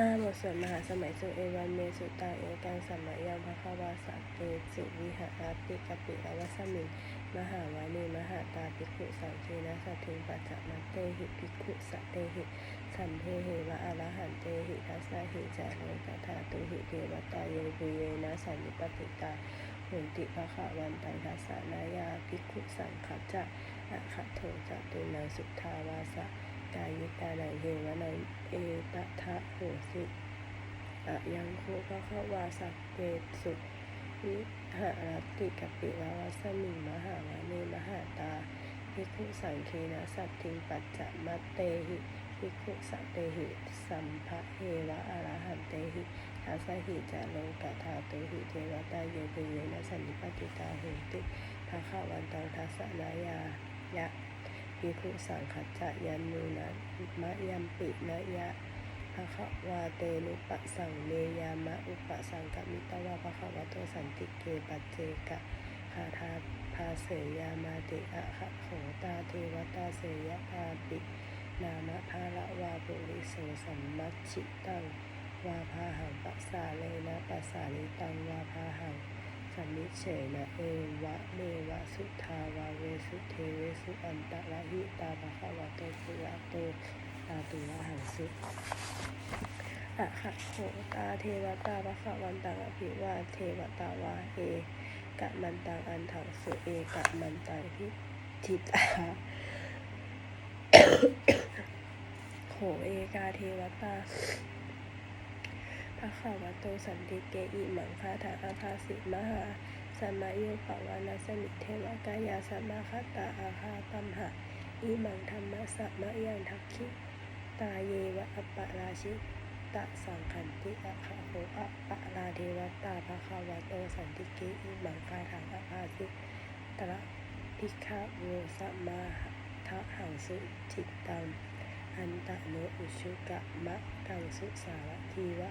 ห้าบทสวดมหาสมัยสุเอวันเมสุตังเอกังสัมมายังภควาสัตเตสุวิหารติกปิอวัสมิงมหาวานีมหาตาภิกขุสังเคนะสัตถิงปัจจมัตเตหิภิกขุสะเตหิสัมเพหิวะอรหันเตหิทัสสะหิจาโลกธาตุหิเทวตาเยปุเยนะสันนิปติตาหุนติภคะวันตังทัสสะนายาภิกขุสังขจะอะคะโทจะตุนังสุทธาวาสะ กายิตานังเฮวนังเอตทะโหสิอะยังโคภะคะวาสัพเปสุวิหารติกปิวาวัสมิงมหาวานีมหาตาภิกขุสังเคนะสัตถิงปัจจมัตเตหิภิกขุสัตเตหิ สัมภะเฮวะอรหันเตหิทัสสหิจาโลกธาตุหิเทวตาเยเปเยนะสันนิปติตาโหติภะคะวันตังทัสสะนายายะ ภิกขุสังคัจจะยันนูนะมะยัมปินะยะภะคะวาเตนุปะสังเมยามะอุปะสังกมิตวะภะคะวะโตสันติเกปัจเจกะคาทาภาเสยามาติอะคะโขตาเทวตาเสยะอาปินามะภาละวาปุริโสสัมมัชชิตังวาพาหังปัสสาเลนะปัสสาลิตังวาพาหัง สัมมิเฉนะเอวะเมวะสุทาวาเวสุเทเวสุอันตะละหิตาภะคะวะโตปุระโตอาตุระหังสุอะคะโหตาเทวตาภะคะวันตังอภิวาเทวตาวาเอกะมันตังอันถังสุเอกะมันตังทิทิตาโหเอกาเทวตา พระขาวโตสันติเกอิมังคาถาอาภาสิมหาสัมมายุปวานาสมิเทวกายาสัมมาคตาอาคาตัมหะอิมังธรรมะสัมะยังทักขิตาเยวะอปปะราชิตะสังขันติอะคะโหอปะราเทวตาภะคะวะโตสันติเกอิมังคาถาอาภาสิตระพิฆาโวสัมมาทะหังสุจิตตังอันตะโนอุชุกะมะตังสุสาวะทีวะ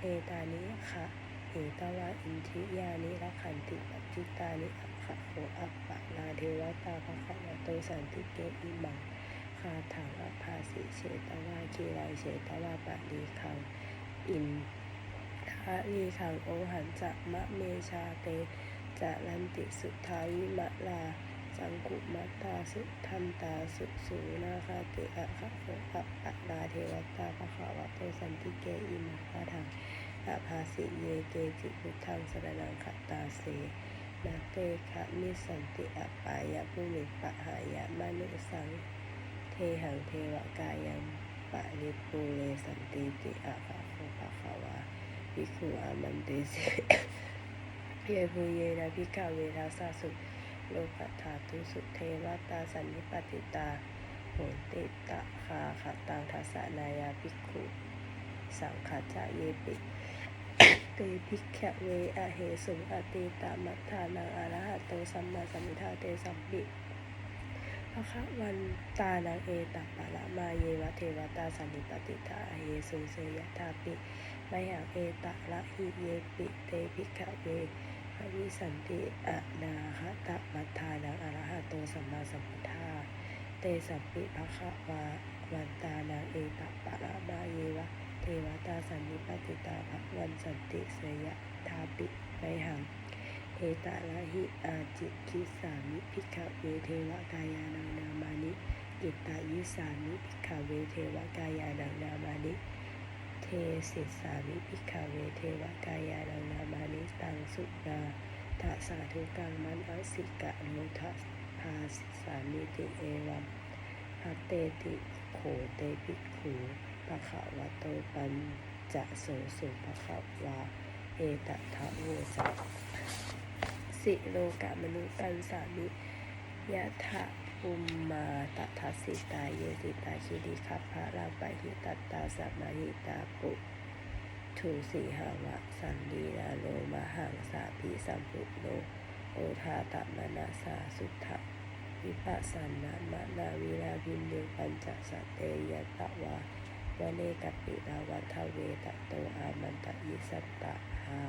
เอตานิคะเอตวะอินทิยานิรักขันติปัจจิตานิอัคคะโหอัปปะนาเทวตาภคะวะโตสันติเกอิมังคาถังอภาสิเชตวาคีไรเชตวาปะลีคังอินทะลีคังโอหันจะมะเมชาเตจะลันติสุทาวิมะลา จังกุมัตตาสุทันตาสุสูนาคาติอะคะโหอัปปะนาเทวตาภคะวะโตสันติเกอิมังคาถังอาภาสิเยเกจิพุทธังสระนังขตาเสนาเตคะมิสันติอปายะภูมิปะหายะมนุสังเทหังเทวกายังปะริปูเรสันติติอะภะโคภะคะวาภิกขุอามันเตเสเยภูเยนะพิกาเวทัสสสุ โลกัตถาตุสุเทวตาสันนิปติตาโหติตะคาขตังทัสนายาภิกขุ สังขจจะเยปิเตภิกขเวอะเหสุงอติตามัฏฐานังอระหะโตสัมมาสัมพุทธาเตสัมปิภะคะวันตานังเอตัปปะละมาเยวะเทวตาสันนิปติตาอเหสุเสยทาปิไมยังเอตะละหิเยปิเตภิกขเว ภวิสันติอะนาคตมัฏฐานังอะระหะโตสัมมาสัมพุทธา เตสัมปิภะคะวาวันตานังเอตปปะละมาเยวะ เทวตาสันนิปติตาภวันสันติเสยะทาปิไมหัง เอตาละหิอาจิคิสามิพิกเวเทวกายานังนามานิกิตายิสามิพิกเวเทวกายานังนามานิ เทศิสามิพิกขเวเทวกายานังนามานิตังสุนาทัสสาธุกังมันอสิกะโนทัสภาสิสามิติเอวัมพัตเตติโขเตภิกขุภะคะวะโตปัญจะโสสุภะคะวาเอตทะโวจะสิโลกะมนุตันสามิยะทะ ภูมมาตทัสสิตาเยติตาคิริคัพพะลาปะหิตัตตาสัมมาหิตาปุถุสีหาวะสันดีนาโลมหังสาภิสัมปุโนโอทาตมนาสาสุทธะวิปัสสนามะนาวิลาวินโยปัญจสตเตยตะวาวเนกัปปิลาวัฏเวตโตอามันตยิสัตตะหา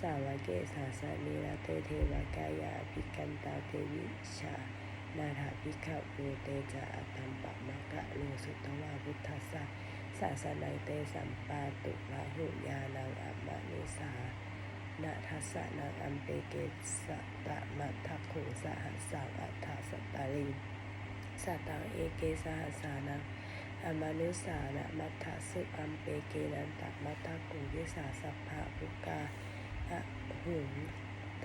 สาวเกสาสนีลาเตเทวกายาภิกันตาเทวิชา นาถาภิกขโวเตจาอัตมปะมะกะโลสุตวาพุทธัสสะศาสนังเตสัมปาตุลาหุญาณังอัมมานุสานาทัสสะนังอัมเปเกสะตะมัทธโขสหัสสังอัฏฐสตาลิงสัตตังเอเกสหัสสานังอมานุสานะมัทธสุอัมเปเกนันตะมัทธกุวิสาสัพพะปุกาอะหุง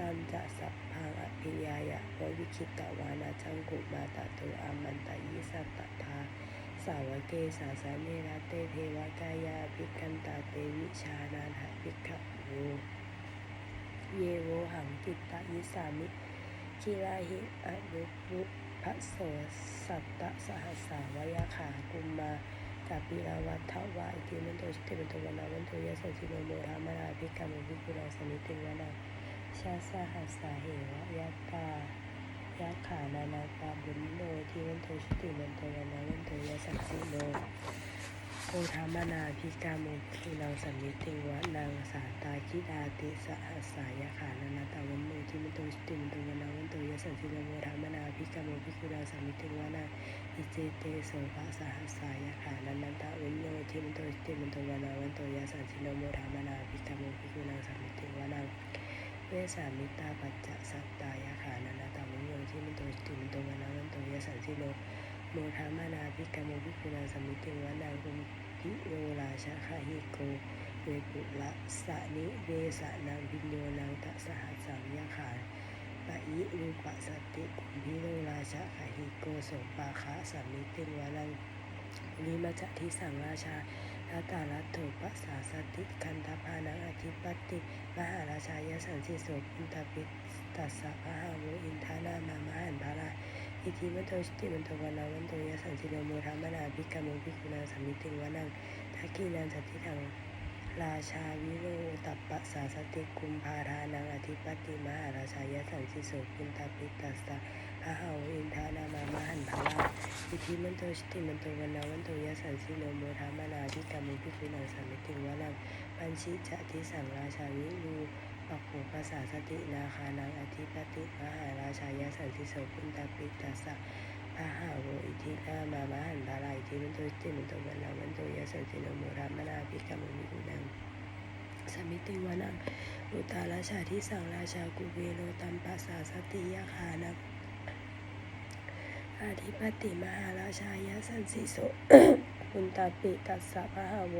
ตันจะสัพพังอภิยายะววิคิตวานาจังกุมาตะตุอามันตะยิสัตตทาสาวเกสาสาเนระเตเทวกายาภิกันตาเตวิชานาถาภิกขโวเยโวหังกิตตยิสามิคิราหิอนุปุพะโสสัตตสหัสาวยาขากุมมากาปิลาวัฏวาอิติมันโตชิติมันโตวนาวันโตยะสันติโนโมธามนาภิกขโมภิกขุนาสมิติวนา ชาสหัสสาเหวะยะตายักขานานาตาบุญโนทีวันโทชุติมันโตวันวันโตยสักสิโนโอธามนาพิกามุขีนางสัมมิติวะนางสาตาคิดาติสหัสสายาขานานาตาวันโนทีมันโตชุติมันโตวันนาวันโตยสักสิโนโอธามนาพิกามุพิกุณาสัมมิติวะนางอิเจเตโสภะสหัสสายาขานานาตาวันโนทีมันโตชุติมันโตวันนาวันโตยสักสิโนโอธามนาพิกามุพิกุณาสัมมิติวะนาง เวสามิตาปัจจสัตตายาขานานตาวิโยที่มันโตติมันโตวนาวันโตยสันสิโนโมทามานาภิกรรมภิกุณาสมิติวนาคุมพิโยราชาคาหิโกเวปุละสะนิเวสะนางพิโยนางตัสหัสสัมยาขาปะยิรูปะสติกุพิโยราชาคาหิโกโสปาคะสมิติวานังนิมาจทิสังราชา ทัตตาลัตโถปัสสาสติคันธพานังอธิปติ มหาราชายสันสิโสพุนตปิตัสสะพะหาวุอินทานามามหันภาราอิทิมัตโตชิติมันโตวันาวันโตยสันสิโนโมธามนาภิกขโมภิกขุนาสมิติวานังทักขีนันสติทัง ราชาวิโรตัปปะสาสติกุมภารานังอธิปติมหาราชายสันสิโสพุนตาปิตัสสะพระหาวอินทานามามหันภาราอิทิมันโตชิติมันโตวันนาวันโตยสันสิโนโมธามนาภิกขโมภิกขุนาสมิติวานังปัญชิจะทิสังราชาวิรูปักโขภาษาสตินาคานังอธิปติมหาราชายสันติโสพุนตาปิตัสสะ พะหาวอิทินามามหันบาลาอิทิมันโตติมันโตวันนาวันโตยสันติโนโมรามนาภิกขมุนิกุนังสมิติวานังอุตตาราชาทิสังราชากุเวโรตัมปัสสาสติยาคานังอธิปติมหาราชายสันติโสพุนตาปิตัสสะพะหาโว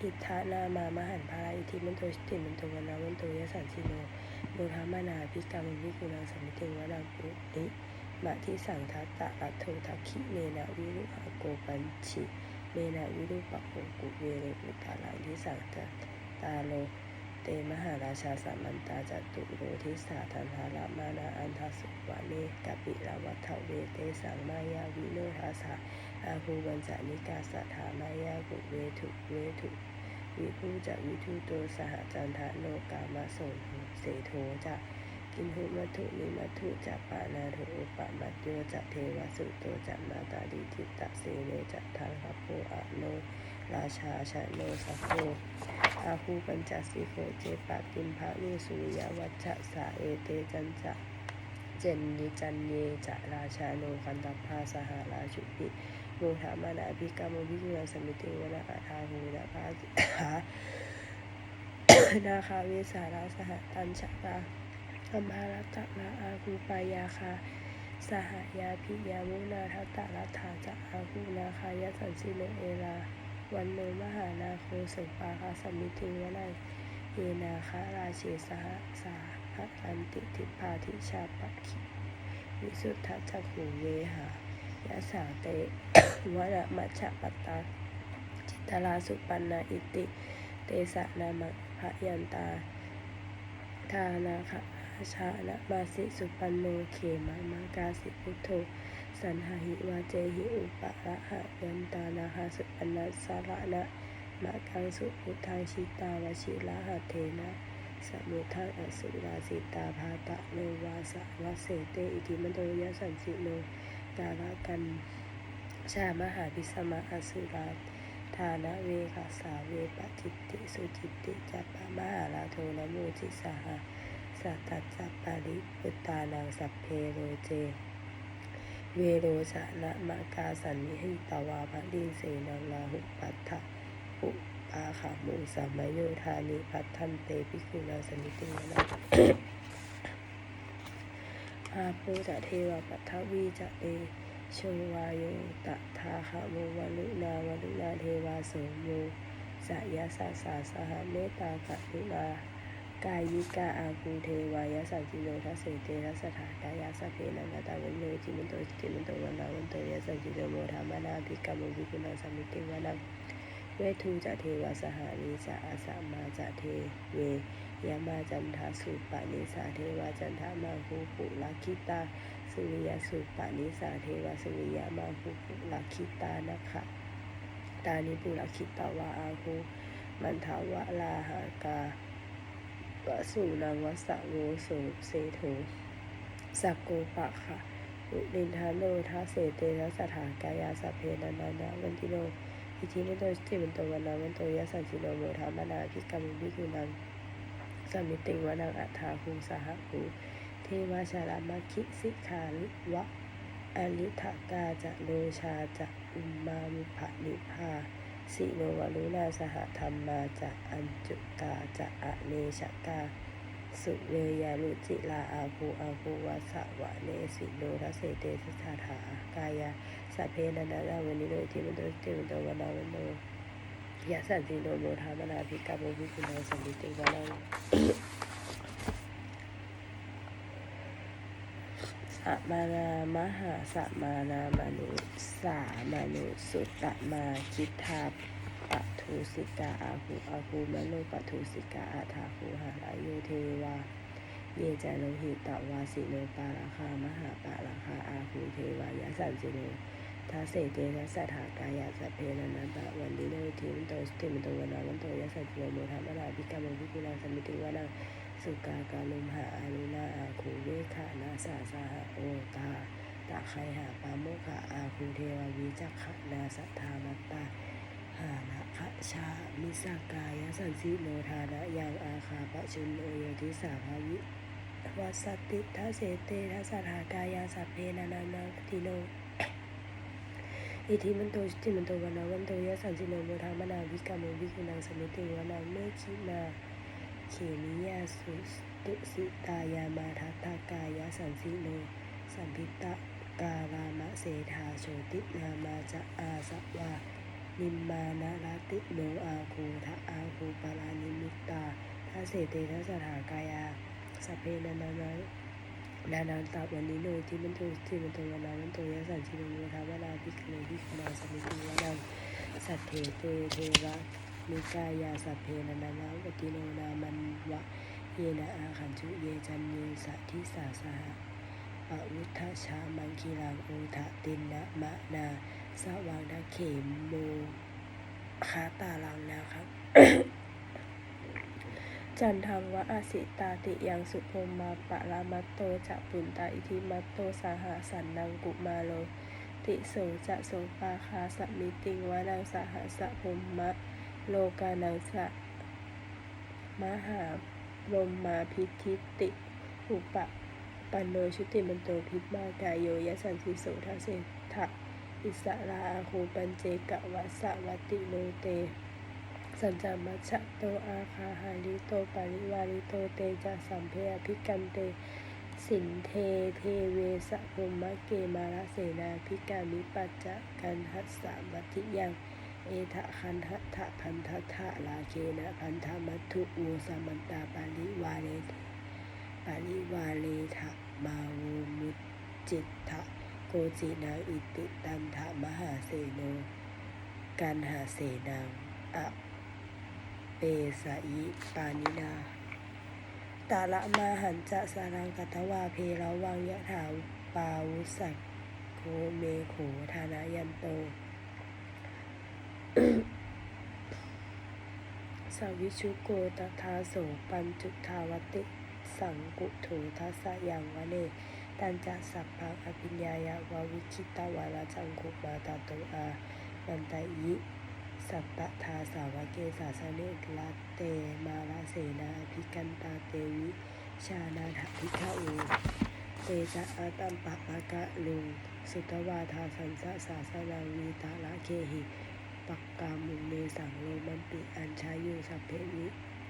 อิทธานามามหันภาราอิทิมันโตชิติมันโตวันนาวันโตยสันสิโนโมทามานาภิกรรมวิกุณาสมิติวนาปุริ มาทิสังทัตตะอัตโททักขิเมนะวิรุหะโกปัญชิเมนะวิรุปะโกกุเวเรปุตาลังทิสังตะตาโลเตมหาราชาสัมมันตาจตุโรทิสาทันหารามานาอันทสุวาเนกปิลาวัฏเวเตสังมายาวิโนทัสสะอาภูบัญจนิกาสัทธามายากุเวทุเวทุวิภูจะวิทุโตสหจันทะโนกามาโสเสโทจะ กินหุมัทุนิมัทุจะปานาโทอุปมัตโยจะเทวสุโตจะมาตาดิทิตะเสเนจะทังคโปอะโนราชาชะโนสัพโพอาหูปัญจสิโกเจปะกิมภะนุสุริยวัชะสาเอเตจันจะเจนยิจันเยจะราชาโนกันตพาสหราชุปิโมถามานาภิกรรมวิกุณาสมิติวนาอาทาหูนาภาสิหานาคาเวสาราสหตัญชกา อัมภารัตตนาอาคูปายาคาสหายาพิยามุนาทัตตะรัฐาจะอาคูนาคายสันสิโนเอลาวันโนมหานาโคสุปาคาสมิติวนเยนาคาราเชสหสาภอันติทิพาทิชาปะคิวิสุทธจักขุเวหายาสาเตวระมัชะปตาจิตตลาสุปันนาอิติ เตสะนามะพยันตาทานาคะอ ชานะมาสิสุปันโนเขมามากาสิพุทโธสันหาหิวาเจหิอุปะระหะยันตานาคาสุปันนาสาระนะมากังสุพุทธังชิตาวชิระหะเทนะสมุทังอสุราสิตาภาตะโนวาสะวะเสเตอิติมันโตยสันสิโนกาลกันชามหาพิสมะอสุราธานะเวกัสสาเวปจิตติสุจิตติจัปปะมหาลาโทนะโมจิสหะ สัตตจัปปาริปุตตานังสัพเพโรเจ เวโรชะนะมะกาสันนิหิตวาภลิเสนังลาหุปัตถะอาขามูสัมมโยธานิพัทธันเตภิกขุนาสมิติวนะอาโปจะเทวปัทวีจะเตโชวายโยตถาคโมวลุนาวลุนาเทวาโสโมสยาสาสาสหเมตากรุณา กายยิกาอาคูเทวายาสัจจิโนทัสเสเตทัสสถากายาสเพนังกตาวันโนจิมันโตจิมันโตวันนาวันโตยาสัจจิโนโมธามานาภิกขโมภิกขุนาสมิติวนังเวทูจะเทวาสหานิจะอาสามาจะเทเวยามาจันทาสุปะนิสาเทวาจันทามาภูปุลาคิตาสุริยสุปะนิสาเทวาสุริยมาภูปุลาคิตานะคะตานิปุลาคิตาวาอาภูมันทาวะลาหากา วะสุนังวสะโวโสเสโถสักโกปะค่ะอุลินทาโนทัสเสเตทัสถากายาสพเพนานานาวันติโนอิทิมันโตจิมันโตวันนาวันโตยะสัจจิโนโมธามานาภิกรรมภิกุนังสมิติงวนังอัฏฐาภูสหภูเทวาชาลามาคิสิขาลิวะอลิทากาจะโลชาจะอุมมามุภะนิพา สิโนวลุนาสหธรรมาจะอัญจุกาจะอะเนชกาสุเวยาลุจิลาอาภูอาภูวัสสะวะเนสิโนทัสเสเตสสาถากายาสัพเพนันนาวันนิโนทิมันโตติมันโตวนาวันโนยะสันติโนโมธามนาภิกาโมภิกุณาสันติติวานัง สัมานามหาสัมมานามนุสามานุสุตตมาคิทาปะทุสิกาอาหูอาหูมโนปะทุสิกาอาทาหูหารายุเทวาเยจาโลหิตวาสิโนปาราคามหาปาราคาอาหูเทวายะสันสิโนทัสเสเตทัสสะถากายาสัพเพนันตะวันดิโนทิมโตสติมันโตวนาวันโตยะสัจโยโมธรรมนาภิกรรมภิกุณาสมิติวานัง สุกากาลุมหาอารุณาอาคูเวขานาสาสาหโอตาตะไคหาปาโมขะอาคูเทววิจักขนาสัทธามัตตาหานะขะชามิสากายสันสิโนทานะยังอาคาปะชุนโอโยทิสาภาวิวัสติทัสเสเตทัสสะทากายาสัพเพนานานาติโนอิทิมันโตชิติมันโตวันนาวันโตยะสันสิโนโมทามนาวิกามโมวิกุณังสมิติวานังเมขินา เขมิยาสุตุสิตายามาทัตตากายาสันสิโนสัมพิตะกาลามะเสธาโชตินามาจะอาสวานิมมานะรติโนอาคูทะอาคูปารานิมิตตาทัสเสเตทัสถากายาสเพนานานานานาตาวันนี้โนที่มันโตที่มันตวันนามันโตยสันชิโนโมทาวนาภิกเนภิกขุนาสมิติวานังสัทเทเตเทวะ นิกายาสัพเพนนานาปติโนนามันวะเยนะอาขันจุเยจันเยสัทิสาสหะปะวุฒชามังคีรังโอทะตินนะมะนาสว่างนาเขมโมคาตาลังนะครับ จันทังวะอาสิตาติยังสุพมมาปะรามัตโตจะปุนตาอิทิมัตโตสาหาสันนังกุมาโล ติโสจะโสปาคาสมิติงวานังสหสะพมมะ โลกานังสะมหาลมมาพิทิติ อุปะปันโนชุติมันโตพิมากายโยยะสันสิโสทาเศทะอิสราอาคูปัญเจกะวัสะวัติโนเต สัญจามัชโตอาคาหาริโตปาริวาริโตเตจะสัมเพอภิกันเต สินเทเทเวสะพมมะเกมาลเสนาภิกามิปัจจกันหัสสะมัติยัง เอทะคันทะทะพันทะทะลาเคนะพันธมัตถุโวสมันตาปาริวาเลปาริวาเลทะมาโวมุจจิตทะโกจินาอิติตันทะมหาเสโนกันหาเสนังอะเปสะยิปานินาตาละมาหันจะสารังกัตวาเพระวังยะถาปาวุสักโคเมโขธานายันโต สวิชุโกตทาโสปัญจุทาวติ สังกุโถทัสยังวะเนตันจะสัพพังอภิญญายะวาวิคิตาวาลาจังคุมาตาโตอามันตยิสัตตทาสาวเกสาสเนกลาเตมาลาเสนาภิกันตาเตวิชานาถพิฆาอูเตจะอาตัมปะปะกะลุง สุตวาทาสันสะสาสนังมีตาละเคหิ ปักกามุเนสังโลมันติอัญชายุสัพเพวิ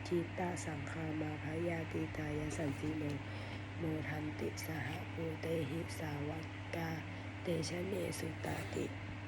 จิตตาสังคามาพยาติตายสันติโมโมทันติสหภูเตหิสาวกกาเตชะเนสุตาติ